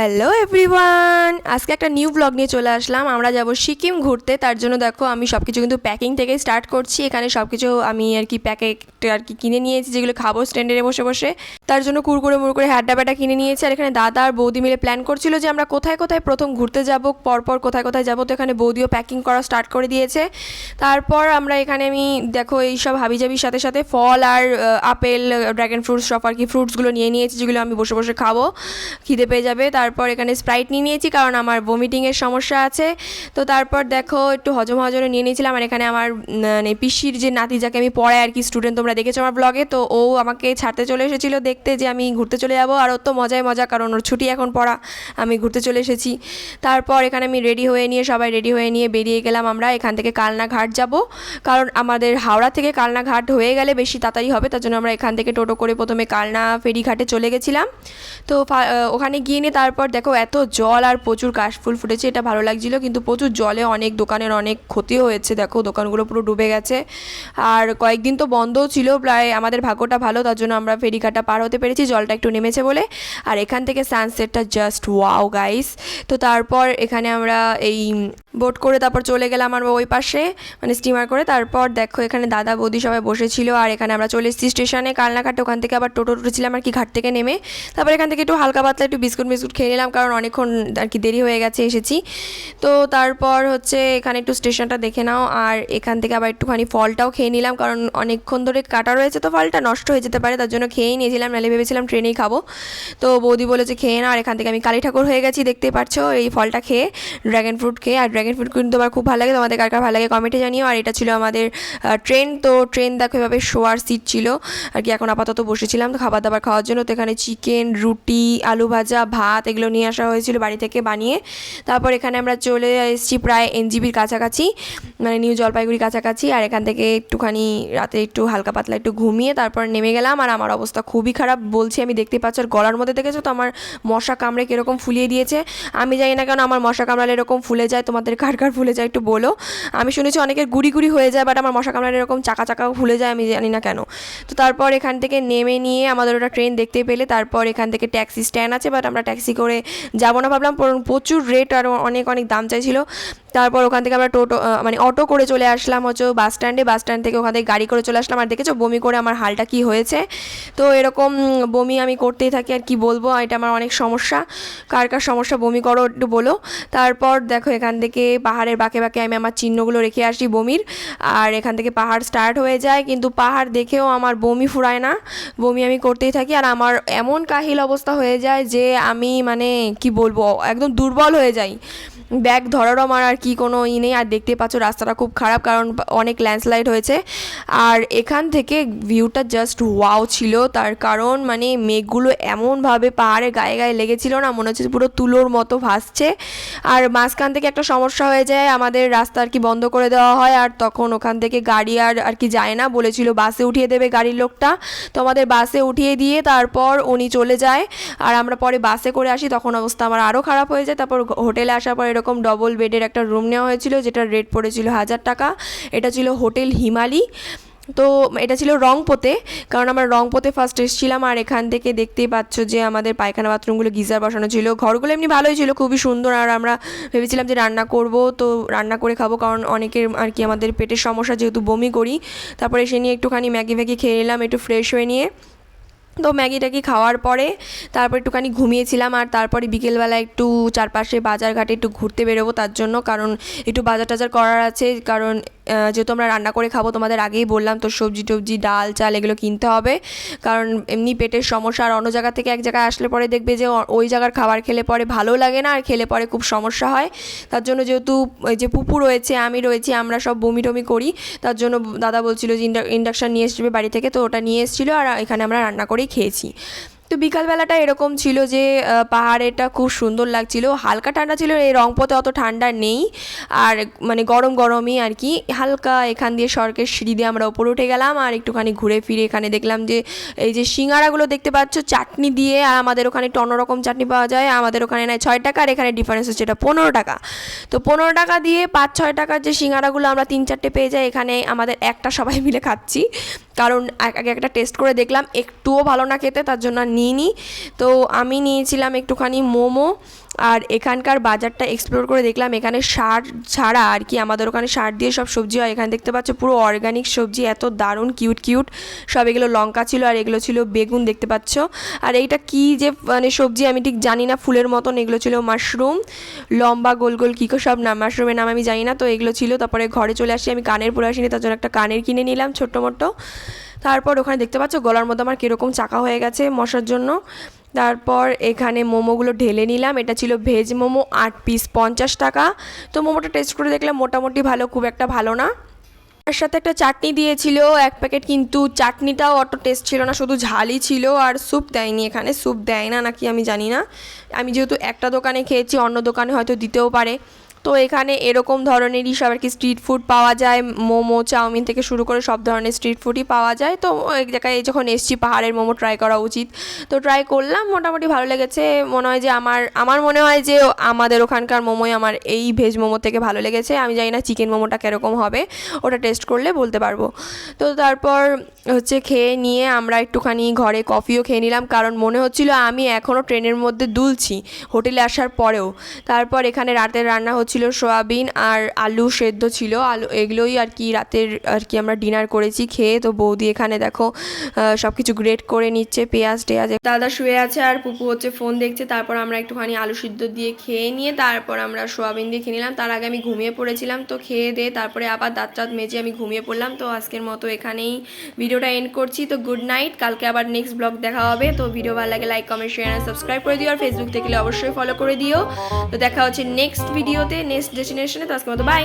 Hello everyone আজকে একটা new blog নিয়ে চলে আসলাম। আমরা যাব সিকিম ঘুরতে। তার জন্য দেখো, আমি সব কিছু কিন্তু প্যাকিং থেকে স্টার্ট করছি। এখানে সব কিছু আমি আর কি প্যাকেট আর কি কিনে নিয়েছি, যেগুলো খাব স্ট্যান্ডারে বসে বসে। তার জন্য কুরকুরে মুরকুরে হ্যাড্ডা ব্যাটা কিনে নিয়েছি। আর এখানে দাদা আর বৌদি মিলে প্ল্যান করছিল যে আমরা কোথায় কোথায় প্রথম ঘুরতে যাব, পরপর কোথায় কোথায় যাব। তো এখানে বৌদিও প্যাকিং করা স্টার্ট করে দিয়েছে। তারপর আমরা এখানে আমি দেখো, এই এইসব হাবিজাবির সাথে সাথে ফল আর আপেল ড্রাগন ফ্রুটস সব আর কি ফ্রুটসগুলো নিয়ে নিয়েছি, যেগুলো আমি বসে বসে খাব। খিদে পেয়ে যাবে। তারপর এখানে স্প্রাইট নিয়ে নিয়েছি, কারণ আমার ভমিটিংয়ের সমস্যা আছে। তো তারপর দেখো, একটু হজম জন্য নিয়ে নিয়েছিলাম, আর এখানে আমার মানে পিসির যে নাতি, যাকে আমি পড়াই আর কি স্টুডেন্ট তোমরা দেখেছ আমার ব্লগে তো ও আমাকে ছাড়তে চলে এসেছিল দেখতে যে আমি ঘুরতে চলে যাব, আর ওর তো মজায় মজা, কারণ ওর ছুটি এখন পড়া, আমি ঘুরতে চলে এসেছি। তারপর এখানে আমি রেডি হয়ে নিয়ে, সবাই রেডি হয়ে নিয়ে বেরিয়ে গেলাম আমরা, এখান থেকে কালনাঘাট যাব। কারণ আমাদের হাওড়া থেকে কালনাঘাট হয়ে গেলে বেশি তাড়াতাড়ি হবে, তার জন্য আমরা এখান থেকে টোটো করে প্রথমে কালনা ফেরিঘাটে চলে গেছিলাম। তো ওখানে গিয়ে নিয়ে তারপর দেখো এত জল আর প্রচুর কাশফুল ফুটেছে, এটা ভালো লাগছিল, কিন্তু প্রচুর জলে অনেক দোকানের অনেক ক্ষতিও হয়েছে, দেখো দোকানগুলো পুরো ডুবে গেছে। আর কয়েকদিন তো বন্ধও ছিল, প্রায় আমাদের ভাগ্যটা ভালো, তার জন্য আমরা ফেরিঘাটটা পার হতে পেরেছি, জলটা একটু নেমেছে বলে। আর এখান থেকে সানসেটটা জাস্ট ওয়াও গাইস তো তারপর এখানে আমরা এই বোট করে তারপর চলে গেলাম আমার ওই পাশে মানে স্টিমার করে। তারপর দেখো এখানে দাদা বৌদি সবাই বসেছিল, আর এখানে আমরা চলে এসেছি স্টেশনে কালনাঘাট ওখান থেকে আবার টোটো উঠেছিলাম আর কি, ঘাট থেকে নেমে। তারপর এখান থেকে একটু হালকা পাতলা একটু বিস্কুট বিস্কুট খেয়ে নিলাম, কারণ অনেকক্ষণ আর কি দেরি হয়ে গেছে, এসেছি। তো তারপর হচ্ছে এখানে একটু স্টেশনটা দেখে নাও, আর এখান থেকে আবার একটুখানি ফলটাও খেয়ে নিলাম, কারণ অনেকক্ষণ ধরে কাটা রয়েছে তো ফলটা, নষ্ট হয়ে যেতে পারে, তার জন্য খেয়েই নিয়েছিলাম, নাহলে ভেবেছিলাম ট্রেনেই খাব। তো বৌদি বলেছে খেয়ে না আর এখান থেকে আমি কালী ঠাকুর হয়ে গেছি, দেখতে পাচ্ছ এই ফলটা খেয়ে ড্র্যাগন ফ্রুট খেয়ে, আর ড্র্যাগন ফ্রুট কিন্তু আমার খুব ভালো লাগে, তোমাদের কার কার ভালো লাগে কমেন্টে জানিও, আর এটা ছিল আমাদের ট্রেন তো ট্রেন দেখো এভাবে শোয়ার সিট ছিল, আর কি এখন আপাতত বসেছিলাম, তো খাবার দাবার খাওয়ার জন্য, তো এখানে চিকেন রুটি, আলু ভাজা, ভাত এগুলো নিয়ে আসা হয়েছিল বাড়ি থেকে বানিয়ে। তারপর এখানে আমরা চলে এসেছি প্রায় এনজিবির কাছাকাছি মানে নিউ জলপাইগুড়ির কাছাকাছি। আর এখান থেকে একটুখানি রাতে একটু হালকা পাতলা একটু ঘুমিয়ে তারপর নেমে গেলাম। আর আমার অবস্থা খুবই খারাপ, বলছি আমি দেখতে পাচ্ছি, আর গলার মধ্যে দেখেছ তো আমার মশা কামড়ে কীরকম ফুলিয়ে দিয়েছে? আমি জানি না কেন আমার মশা কামড়ালে এরকম ফুলে যায়, তোমাদের কার কার ফুলে যায় একটু বলো। আমি শুনেছি অনেকের গুড়ি গুড়ি হয়ে যায় বাট আমার মশা কামড়ালে এরকম চাকা চাকাও ফুলে যায়, আমি জানি না কেন। তো তারপর এখান থেকে নেমে নিয়ে আমাদের ওটা ট্রেন দেখতে পেলে, তারপর এখান থেকে ট্যাক্সি স্ট্যান্ড আছে বাট আমরা ট্যাক্সি করে যাব না ভাবলাম প্রচুর রেট আর অনেক অনেক দাম চাইছিল। তারপর ওখান থেকে আমরা টোটো মানে অটো করে চলে আসলাম হচ্ছে বাস স্ট্যান্ডে বাস স্ট্যান্ড থেকে ওখান থেকে গাড়ি করে চলে আসলাম। আর দেখেছ বমি করে আমার হালটা কি হয়েছে? তো এরকম বমি আমি করতেই থাকি, আর কি বলব? এটা আমার অনেক সমস্যা। কার কার সমস্যা বমি করো একটু বলো। তারপর দেখো এখান থেকে পাহাড়ের বাঁকে বাঁকে আমি আমার চিহ্নগুলো রেখে আসি বমির। আর এখান থেকে পাহাড় স্টার্ট হয়ে যায়, কিন্তু পাহাড় দেখেও আমার বমি ফুরায় না। বমি আমি করতেই থাকি। আর আমার এমন কাহিল অবস্থা হয়ে যায় যে আমি মানে কি বলব একদম দুর্বল হয়ে যাই। ব্যাগ ধরারও আমার আর কি কোনো ই নেই। আর দেখতে পাচ্ছ রাস্তাটা খুব খারাপ, কারণ অনেক ল্যান্ডস্লাইড হয়েছে। আর এখান থেকে ভিউটা জাস্ট ওয়াও ছিল। তার কারণ মানে মেঘগুলো এমনভাবে পাহাড়ে গায়ে গায়ে লেগেছিল না, মনে হচ্ছে পুরো তুলোর মতো ভাসছে। আর মাঝখান থেকে একটা সমস্যা হয়ে যায়, আমাদের রাস্তা আর কি বন্ধ করে দেওয়া হয়। আর তখন ওখান থেকে গাড়ি আর আর কি যায় না, বলেছিল বাসে উঠিয়ে দেবে গাড়ির লোকটা। তো আমাদের বাসে উঠিয়ে দিয়ে তারপর উনি চলে যায়। আর আমরা পরে বাসে করে আসি, তখন অবস্থা আমার আরও খারাপ হয়ে যায়। তারপর হোটেলে আসার পর এরকম ডবল বেডের একটা রুম নেওয়া হয়েছিল, যেটার রেট পড়েছিল হাজার টাকা। এটা ছিল হোটেল হিমালি। তো এটা ছিল রংপোতে, কারণ আমরা রংপোতে ফার্স্ট এসেছিলাম আর এখান থেকে দেখতেই পাচ্ছ যে আমাদের পায়খানা বাথরুমগুলো গিজার বসানো ছিল। ঘরগুলো এমনি ভালোই ছিল, খুবই সুন্দর। আর আমরা ভেবেছিলাম যে রান্না করব, তো রান্না করে খাব, কারণ অনেকের আর কি আমাদের পেটের সমস্যা, যেহেতু বমি করি। তারপরে এসে নিয়ে একটুখানি ম্যাগি ম্যাগি খেয়ে নিলাম একটু ফ্রেশ হয়ে নিয়ে। তো ম্যাগি ট্যাগি খাওয়ার পরে তারপর একটুখানি ঘুমিয়েছিলাম আর তারপরে বিকেলবেলা একটু চারপাশে বাজার ঘাটে একটু ঘুরতে বেরোবো তার জন্য, কারণ একটু বাজার টাজার করার আছে, কারণ যেহেতু আমরা রান্না করে খাব, তোমাদের আগেই বললাম তো, সবজি টবজি, ডাল, চাল, এগুলো কিনতে হবে। কারণ এমনি পেটের সমস্যা আর অন্য জায়গা থেকে এক জায়গায় আসলে পরে দেখবে যে ওই জায়গার খাবার খেলে পরে ভালো লাগে না, আর খেলে পরে খুব সমস্যা হয়। তার জন্য যেহেতু যে পুপু রয়েছে, আমি রয়েছি, আমরা সব বমি টমি করি। তার জন্য দাদা বলছিল যে ইন্ডাকশান নিয়ে এসবে বাড়ি থেকে, তো ওটা নিয়ে এসেছিল আর এখানে আমরা রান্না করেই খেয়েছি। তো বিকালবেলাটা এরকম ছিল যে পাহাড়েটা খুব সুন্দর লাগছিল। হালকা ঠান্ডা ছিল, এই রংপথে অত ঠান্ডা নেই। আর মানে গরম গরমই আর কি। হালকা এখান দিয়ে সড়কের সিঁড়ি দিয়ে আমরা ওপরে উঠে গেলাম আর একটুখানি ঘুরে ফিরে এখানে দেখলাম যে, এই যে সিঙ্গারাগুলো দেখতে পাচ্ছ, চাটনি দিয়ে আর আমাদের ওখানে একটু অন্যরকম চাটনি পাওয়া যায়। আমাদের ওখানে নেয় ছয় টাকা আর এখানে ডিফারেন্স হচ্ছে এটা পনেরো টাকা। তো পনেরো টাকা দিয়ে পাঁচ ছয় টাকার যে সিঙ্গারাগুলো আমরা তিন চারটে পেয়ে যাই, এখানে আমাদের একটা সবাই মিলে খাচ্ছি। কারণ আগে একটা টেস্ট করে দেখলাম, একটুও ভালো না খেতে, তার জন্য আর নিইনি। তো আমি নিয়েছিলাম একটুখানি মোমো আর এখানকার বাজারটা এক্সপ্লোর করে দেখলাম, এখানে সার ছাড়া আর কি আমাদের ওখানে সার দিয়ে সব সবজি হয়। এখানে দেখতে পাচ্ছ পুরো অর্গানিক সবজি, এত দারুণ কিউট কিউট সব এগুলো লঙ্কা ছিল আর এগুলো ছিল বেগুন দেখতে পাচ্ছ। আর এইটা কি যে মানে সবজি আমি ঠিক জানি না, ফুলের মতন এগুলো ছিল মাশরুম লম্বা গোল গোল কী সব নাম মাশরুমের নাম আমি জানি না, তো এগুলো ছিল। তারপরে ঘরে চলে আসি, আমি কানের পরে আসিনি, তার জন্য একটা কানের কিনে নিলাম ছোট্ট মোটো তারপর ওখানে দেখতে পাচ্ছ গলার মধ্যে আমার কীরকম চাকা হয়ে গেছে মশার জন্য। তারপর এখানে মোমোগুলো ঢেলে নিলাম। এটা ছিল ভেজ মোমো, আট পিস পঞ্চাশ টাকা। তো মোমোটা টেস্ট করে দেখলাম মোটামুটি ভালো, খুব একটা ভালো না। তার সাথে একটা চাটনি দিয়েছিল, এক প্যাকেট কিন্তু চাটনিটাও অত টেস্ট ছিল না, শুধু ঝালই ছিল আর স্যুপ দেয়নি এখানে। স্যুপ দেয় না নাকি আমি জানি না। আমি যেহেতু একটা দোকানে খেয়েছি, অন্য দোকানে হয়তো দিতেও পারে। তো এখানে এরকম ধরনেরই সব আর কি স্ট্রিট ফুড পাওয়া যায়, মোমো, চাউমিন থেকে শুরু করে সব ধরনের স্ট্রিট ফুডই পাওয়া যায়। তো এক জায়গায় যখন এসছি পাহাড়ের মোমো ট্রাই করা উচিত। তো ট্রাই করলাম, মোটামুটি ভালো লেগেছে। মনে হয় যে আমার আমার মনে হয় যে আমাদের ওখানকার মোমোই আমার এই ভেজ মোমো থেকে ভালো লেগেছে। আমি জানি না চিকেন মোমোটা কীরকম হবে, ওটা টেস্ট করলে বলতে পারব। তো তারপর হচ্ছে খেয়ে নিয়ে আমরা একটুখানি ঘরে কফিও খেয়ে নিলাম। কারণ মনে হচ্ছিল আমি এখনও ট্রেনের মধ্যে দুলছি, হোটেলে আসার পরেও। তারপর এখানে রাতের রান্না হচ্ছিল সোয়াবিন আর আলু সেদ্ধ ছিল। আলু এগুলোই আর কি রাতের আর কি আমরা ডিনার করেছি, খেয়ে তো বৌদি এখানে দেখো সব কিছু গ্রেট করে নিচ্ছে, পেঁয়াজ টেয়াজ দাদা শুয়ে আছে আর পুপু হচ্ছে ফোন দেখছে, তারপর আমরা একটুখানি আলু সিদ্ধ দিয়ে খেয়ে নিয়ে তারপর আমরা সোয়াবিন দিয়ে খেয়ে নিলাম। তার আগে আমি ঘুমিয়ে পড়েছিলাম, তো খেয়ে দিয়ে তারপরে আবার দাঁত টাত মেজে আমি ঘুমিয়ে পড়লাম। তো আজকের মতো এখানেই ভিডিওটা এন্ড করছি। তো গুড নাইট কালকে আবার নেক্সট ব্লগ দেখা হবে। তো ভিডিও ভালো লাগে লাইক কমেন্ট শেয়ার সাবস্ক্রাইব করে দিও। আর ফেসবুক থেকে অবশ্যই ফলো করে দিও। তো দেখা হচ্ছে নেক্সট ভিডিওতে নেক্সট ডেস্টিনেশনে তো আজকের মতো বাই